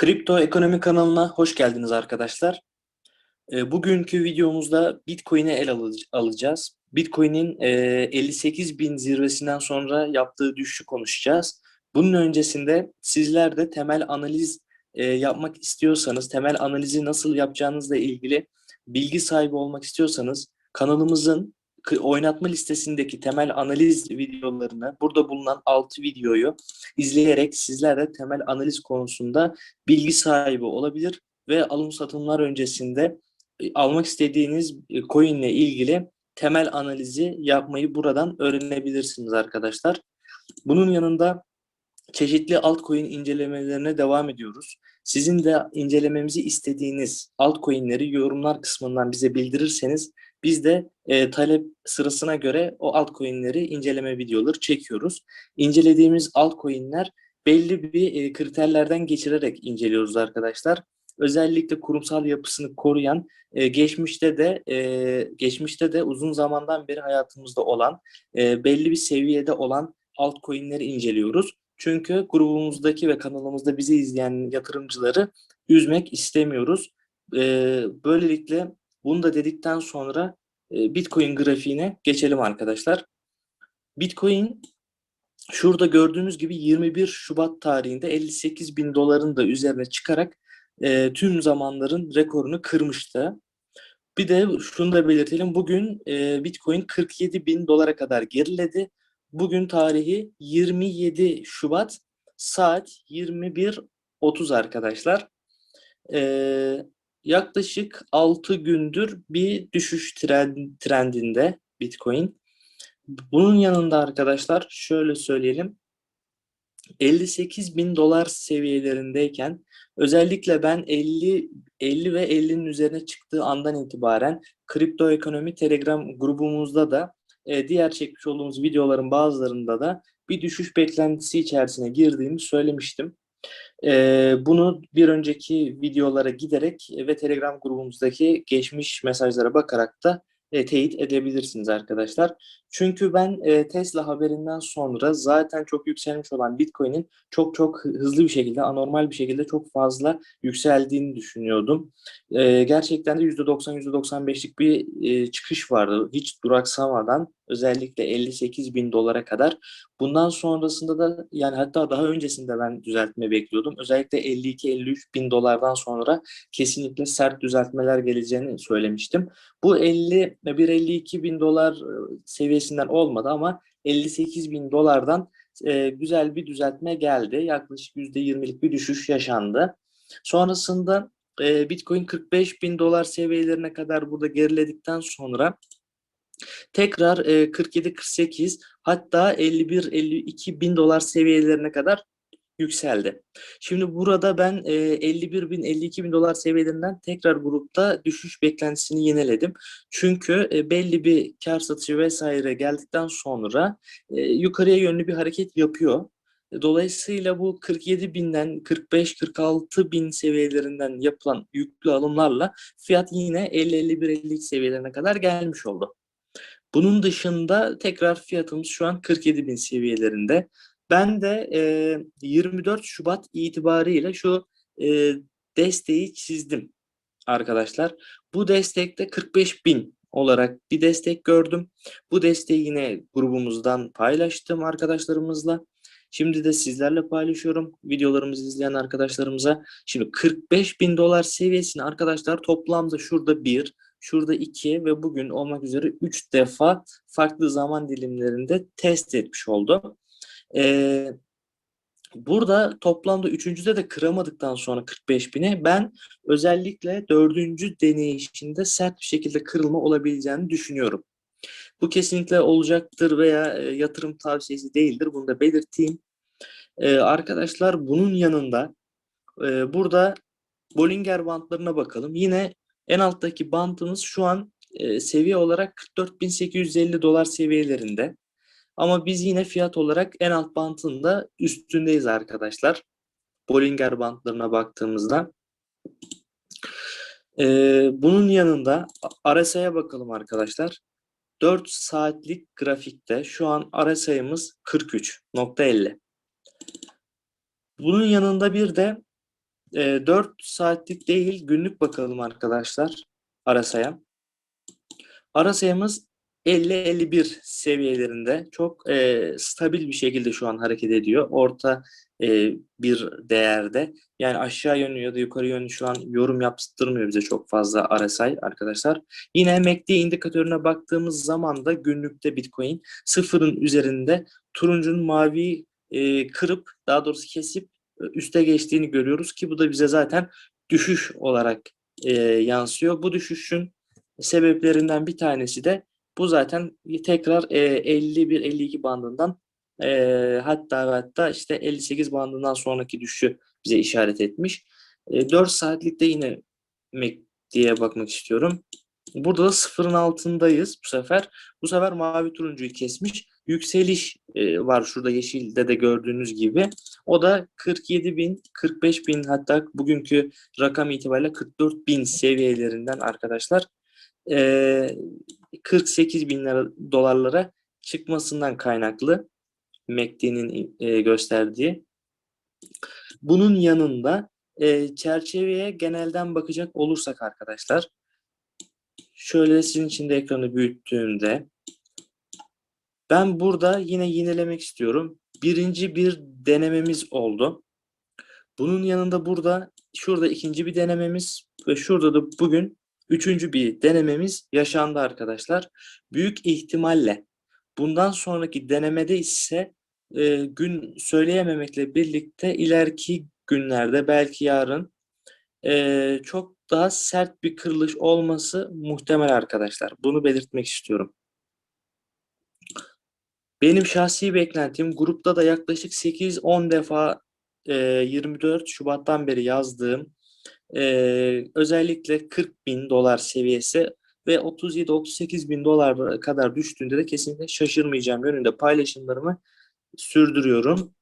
Kripto Ekonomi kanalına hoş geldiniz arkadaşlar. E, bugünkü videomuzda Bitcoin'e el alacağız. Bitcoin'in e, 58 bin zirvesinden sonra yaptığı düşüşü konuşacağız. Bunun öncesinde sizler de temel analiz e, yapmak istiyorsanız, temel analizi nasıl yapacağınızla ilgili bilgi sahibi olmak istiyorsanız kanalımızın oynatma listesindeki temel analiz videolarını, burada bulunan 6 videoyu izleyerek sizler de temel analiz konusunda bilgi sahibi olabilir ve alım satımlar öncesinde e, almak istediğiniz e, coin ile ilgili temel analizi yapmayı buradan öğrenebilirsiniz arkadaşlar. Bunun yanında çeşitli altcoin incelemelerine devam ediyoruz. Sizin de incelememizi istediğiniz altcoin'leri yorumlar kısmından bize bildirirseniz biz de e, talep sırasına göre o altcoin'leri inceleme videoları çekiyoruz. İncelediğimiz altcoin'ler belli bir e, kriterlerden geçirerek inceliyoruz arkadaşlar. Özellikle kurumsal yapısını koruyan, e, geçmişte de e, geçmişte de uzun zamandan beri hayatımızda olan, e, belli bir seviyede olan altcoin'leri inceliyoruz. Çünkü grubumuzdaki ve kanalımızda bizi izleyen yatırımcıları üzmek istemiyoruz. E, böylelikle bunu da dedikten sonra e, Bitcoin grafiğine geçelim arkadaşlar. Bitcoin şurada gördüğünüz gibi 21 Şubat tarihinde 58 bin doların da üzerine çıkarak e, tüm zamanların rekorunu kırmıştı. Bir de şunu da belirtelim. Bugün e, Bitcoin 47 bin dolara kadar geriledi. Bugün tarihi 27 Şubat saat 21.30 arkadaşlar. E, yaklaşık 6 gündür bir düşüş trend, trendinde Bitcoin. Bunun yanında arkadaşlar şöyle söyleyelim. 58 bin dolar seviyelerindeyken özellikle ben 50 50 ve 50'nin üzerine çıktığı andan itibaren kripto ekonomi telegram grubumuzda da e, diğer çekmiş olduğumuz videoların bazılarında da bir düşüş beklentisi içerisine girdiğimi söylemiştim. E, bunu bir önceki videolara giderek ve telegram grubumuzdaki geçmiş mesajlara bakarak da e, teyit edebilirsiniz arkadaşlar. Çünkü ben e, Tesla haberinden sonra zaten çok yükselmiş olan Bitcoin'in çok çok hızlı bir şekilde, anormal bir şekilde çok fazla yükseldiğini düşünüyordum. E, gerçekten de %90, %95'lik bir e, çıkış vardı. Hiç duraksamadan özellikle 58 bin dolara kadar. Bundan sonrasında da yani hatta daha öncesinde ben düzeltme bekliyordum. Özellikle 52-53 bin dolardan sonra kesinlikle sert düzeltmeler geleceğini söylemiştim. Bu 50 1.52 bin dolar e, seviyesinden olmadı ama 58 bin dolardan e, güzel bir düzeltme geldi. Yaklaşık %20'lik bir düşüş yaşandı. Sonrasında e, Bitcoin 45 bin dolar seviyelerine kadar burada geriledikten sonra tekrar e, 47-48 hatta 51-52 bin dolar seviyelerine kadar yükseldi. Şimdi burada ben e, 51 bin 52 bin dolar seviyelerinden tekrar grupta düşüş beklentisini yeniledim. Çünkü e, belli bir kar satışı vesaire geldikten sonra e, yukarıya yönlü bir hareket yapıyor. Dolayısıyla bu 47 binden 45-46 bin seviyelerinden yapılan yüklü alımlarla fiyat yine 50-51-52 seviyelerine kadar gelmiş oldu. Bunun dışında tekrar fiyatımız şu an 47 bin seviyelerinde. Ben de e, 24 Şubat itibariyle şu e, desteği çizdim arkadaşlar. Bu destekte 45 bin olarak bir destek gördüm. Bu desteği yine grubumuzdan paylaştım arkadaşlarımızla. Şimdi de sizlerle paylaşıyorum videolarımızı izleyen arkadaşlarımıza. Şimdi 45 bin dolar seviyesini arkadaşlar toplamda şurada bir, şurada iki ve bugün olmak üzere üç defa farklı zaman dilimlerinde test etmiş oldu. Ee, burada toplamda üçüncüde de kıramadıktan sonra 45 bine ben özellikle dördüncü deneyişinde sert bir şekilde kırılma olabileceğini düşünüyorum. Bu kesinlikle olacaktır veya e, yatırım tavsiyesi değildir. Bunu da belirteyim. Ee, arkadaşlar bunun yanında e, burada Bollinger bantlarına bakalım. Yine en alttaki bantımız şu an e, seviye olarak 44.850 dolar seviyelerinde. Ama biz yine fiyat olarak en alt bantında üstündeyiz arkadaşlar. Bollinger bantlarına baktığımızda. Ee, bunun yanında RSI'ye bakalım arkadaşlar. 4 saatlik grafikte şu an RSI'miz 43.50. Bunun yanında bir de E, 4 saatlik değil günlük bakalım arkadaşlar arasaya. Arasayamız 50-51 seviyelerinde çok e, stabil bir şekilde şu an hareket ediyor. Orta e, bir değerde. Yani aşağı yönlü ya da yukarı yönlü şu an yorum yaptırmıyor bize çok fazla RSI arkadaşlar. Yine MACD indikatörüne baktığımız zaman da günlükte Bitcoin sıfırın üzerinde turuncunun mavi e, kırıp daha doğrusu kesip e, üste geçtiğini görüyoruz ki bu da bize zaten düşüş olarak e, yansıyor. Bu düşüşün sebeplerinden bir tanesi de bu zaten tekrar e, 51-52 bandından e, hatta hatta işte 58 bandından sonraki düşüşü bize işaret etmiş. E, 4 saatlikte yine diye bakmak istiyorum. Burada da sıfırın altındayız bu sefer. Bu sefer mavi turuncuyu kesmiş. Yükseliş e, var şurada yeşilde de gördüğünüz gibi. O da 47 bin, 45 bin hatta bugünkü rakam itibariyle 44 bin seviyelerinden arkadaşlar. E, 48 bin lira, dolarlara çıkmasından kaynaklı MACD'nin e, gösterdiği. Bunun yanında e, çerçeveye genelden bakacak olursak arkadaşlar şöyle sizin için de ekranı büyüttüğümde ben burada yine yinelemek istiyorum. Birinci bir denememiz oldu. Bunun yanında burada şurada ikinci bir denememiz ve şurada da bugün üçüncü bir denememiz yaşandı arkadaşlar. Büyük ihtimalle bundan sonraki denemede ise e, gün söyleyememekle birlikte ileriki günlerde belki yarın e, çok daha sert bir kırılış olması muhtemel arkadaşlar. Bunu belirtmek istiyorum. Benim şahsi beklentim grupta da yaklaşık 8-10 defa e, 24 Şubat'tan beri yazdığım e, özellikle 40 bin dolar seviyesi ve 37-38 bin dolar kadar düştüğünde de kesinlikle şaşırmayacağım yönünde paylaşımlarımı sürdürüyorum.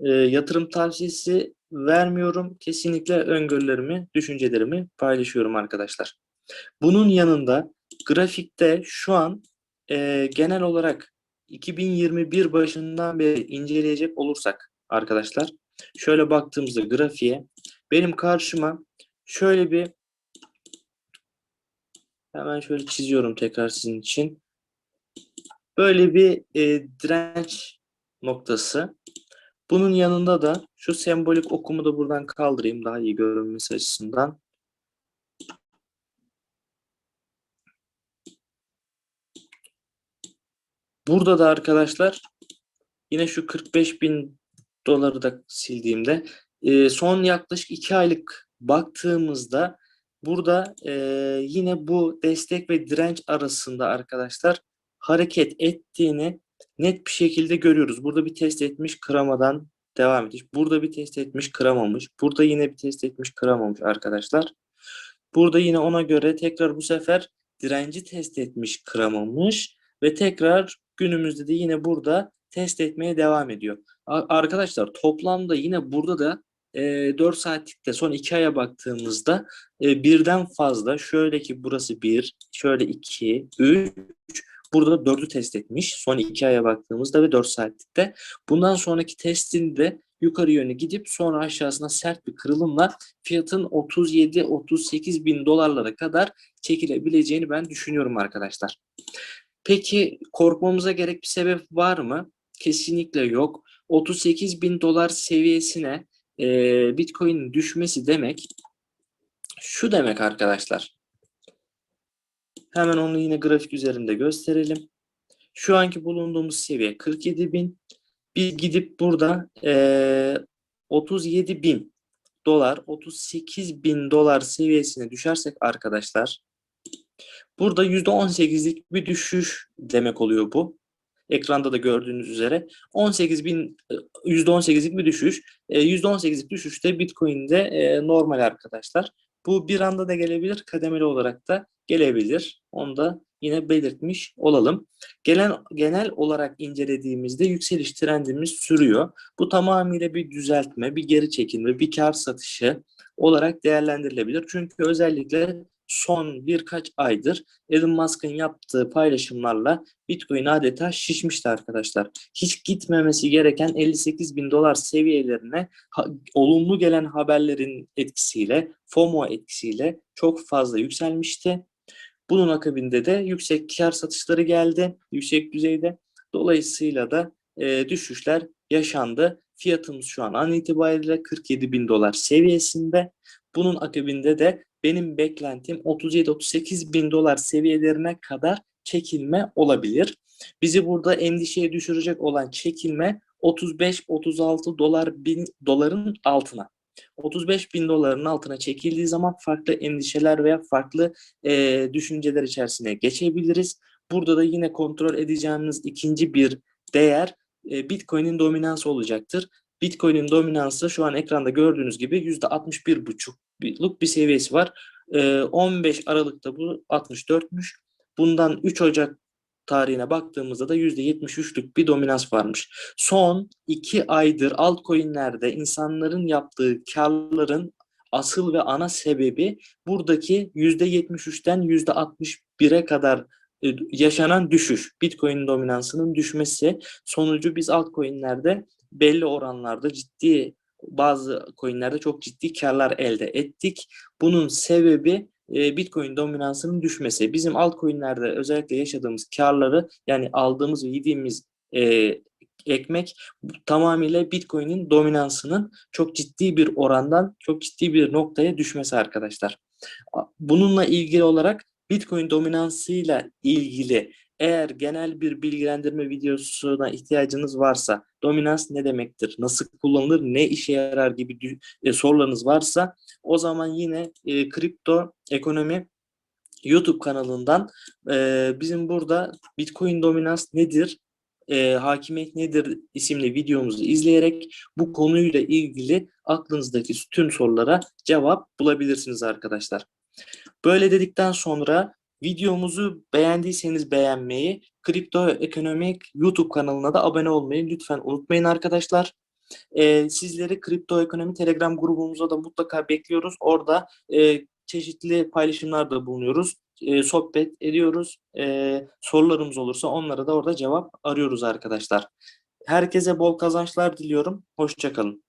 E, yatırım tavsiyesi vermiyorum. Kesinlikle öngörülerimi, düşüncelerimi paylaşıyorum arkadaşlar. Bunun yanında grafikte şu an e, genel olarak 2021 başından beri inceleyecek olursak arkadaşlar şöyle baktığımızda grafiğe benim karşıma şöyle bir hemen şöyle çiziyorum tekrar sizin için. Böyle bir e, direnç noktası. Bunun yanında da şu sembolik okumu da buradan kaldırayım daha iyi görünmesi açısından. Burada da arkadaşlar yine şu 45 bin doları da sildiğimde e, son yaklaşık 2 aylık baktığımızda burada e, yine bu destek ve direnç arasında arkadaşlar hareket ettiğini net bir şekilde görüyoruz. Burada bir test etmiş kıramadan devam etmiş. Burada bir test etmiş kıramamış. Burada yine bir test etmiş kıramamış arkadaşlar. Burada yine ona göre tekrar bu sefer direnci test etmiş kıramamış ve tekrar günümüzde de yine burada test etmeye devam ediyor. Arkadaşlar toplamda yine burada da e, 4 saatlikte son 2 aya baktığımızda e, birden fazla şöyle ki burası 1, şöyle 2, 3, burada da 4'ü test etmiş. Son 2 aya baktığımızda ve 4 saatlikte. Bundan sonraki testinde yukarı yönü gidip sonra aşağısına sert bir kırılımla fiyatın 37-38 bin dolarlara kadar çekilebileceğini ben düşünüyorum arkadaşlar. Peki korkmamıza gerek bir sebep var mı? Kesinlikle yok. 38 bin dolar seviyesine e, Bitcoin'in düşmesi demek şu demek arkadaşlar. Hemen onu yine grafik üzerinde gösterelim. Şu anki bulunduğumuz seviye 47 bin. Biz gidip burada e, 37 bin dolar, 38 bin dolar seviyesine düşersek arkadaşlar burada %18'lik bir düşüş demek oluyor bu. Ekranda da gördüğünüz üzere 18 bin %18'lik bir düşüş. %18'lik düşüşte Bitcoin'de normal arkadaşlar. Bu bir anda da gelebilir, kademeli olarak da gelebilir. Onu da yine belirtmiş olalım. Gelen, genel olarak incelediğimizde yükseliş trendimiz sürüyor. Bu tamamıyla bir düzeltme, bir geri çekilme, bir kar satışı olarak değerlendirilebilir. Çünkü özellikle son birkaç aydır Elon Musk'ın yaptığı paylaşımlarla Bitcoin adeta şişmişti arkadaşlar. Hiç gitmemesi gereken 58 bin dolar seviyelerine ha- olumlu gelen haberlerin etkisiyle, FOMO etkisiyle çok fazla yükselmişti. Bunun akabinde de yüksek kar satışları geldi yüksek düzeyde. Dolayısıyla da e, düşüşler yaşandı. Fiyatımız şu an an itibariyle 47 bin dolar seviyesinde. Bunun akabinde de benim beklentim 37-38 bin dolar seviyelerine kadar çekilme olabilir. Bizi burada endişeye düşürecek olan çekilme 35-36 dolar bin doların altına. 35 bin doların altına çekildiği zaman farklı endişeler veya farklı e, düşünceler içerisine geçebiliriz. Burada da yine kontrol edeceğimiz ikinci bir değer e, Bitcoin'in dominansı olacaktır. Bitcoin'in dominansı şu an ekranda gördüğünüz gibi %61,5'luk bir seviyesi var. E, 15 Aralık'ta bu 64'müş. Bundan 3 Ocak tarihine baktığımızda da %73'lük bir dominans varmış. Son 2 aydır altcoin'lerde insanların yaptığı karların asıl ve ana sebebi buradaki %73'ten %61'e kadar e, yaşanan düşüş. Bitcoin dominansının düşmesi sonucu biz altcoin'lerde belli oranlarda ciddi bazı coin'lerde çok ciddi karlar elde ettik. Bunun sebebi e, Bitcoin dominansının düşmesi. Bizim altcoin'lerde özellikle yaşadığımız karları yani aldığımız ve yediğimiz e, ekmek tamamıyla Bitcoin'in dominansının çok ciddi bir orandan çok ciddi bir noktaya düşmesi arkadaşlar. Bununla ilgili olarak Bitcoin dominansıyla ilgili eğer genel bir bilgilendirme videosuna ihtiyacınız varsa, dominans ne demektir, nasıl kullanılır, ne işe yarar gibi e, sorularınız varsa o zaman yine e, kripto ekonomi YouTube kanalından e, bizim burada Bitcoin dominans nedir, e, hakimiyet nedir isimli videomuzu izleyerek bu konuyla ilgili aklınızdaki tüm sorulara cevap bulabilirsiniz arkadaşlar. Böyle dedikten sonra videomuzu beğendiyseniz beğenmeyi, Kripto Ekonomik YouTube kanalına da abone olmayı lütfen unutmayın arkadaşlar. Ee, sizleri Kripto Ekonomi Telegram grubumuza da mutlaka bekliyoruz. Orada e, çeşitli paylaşımlarda bulunuyoruz. E, sohbet ediyoruz. E, sorularımız olursa onlara da orada cevap arıyoruz arkadaşlar. Herkese bol kazançlar diliyorum. Hoşçakalın.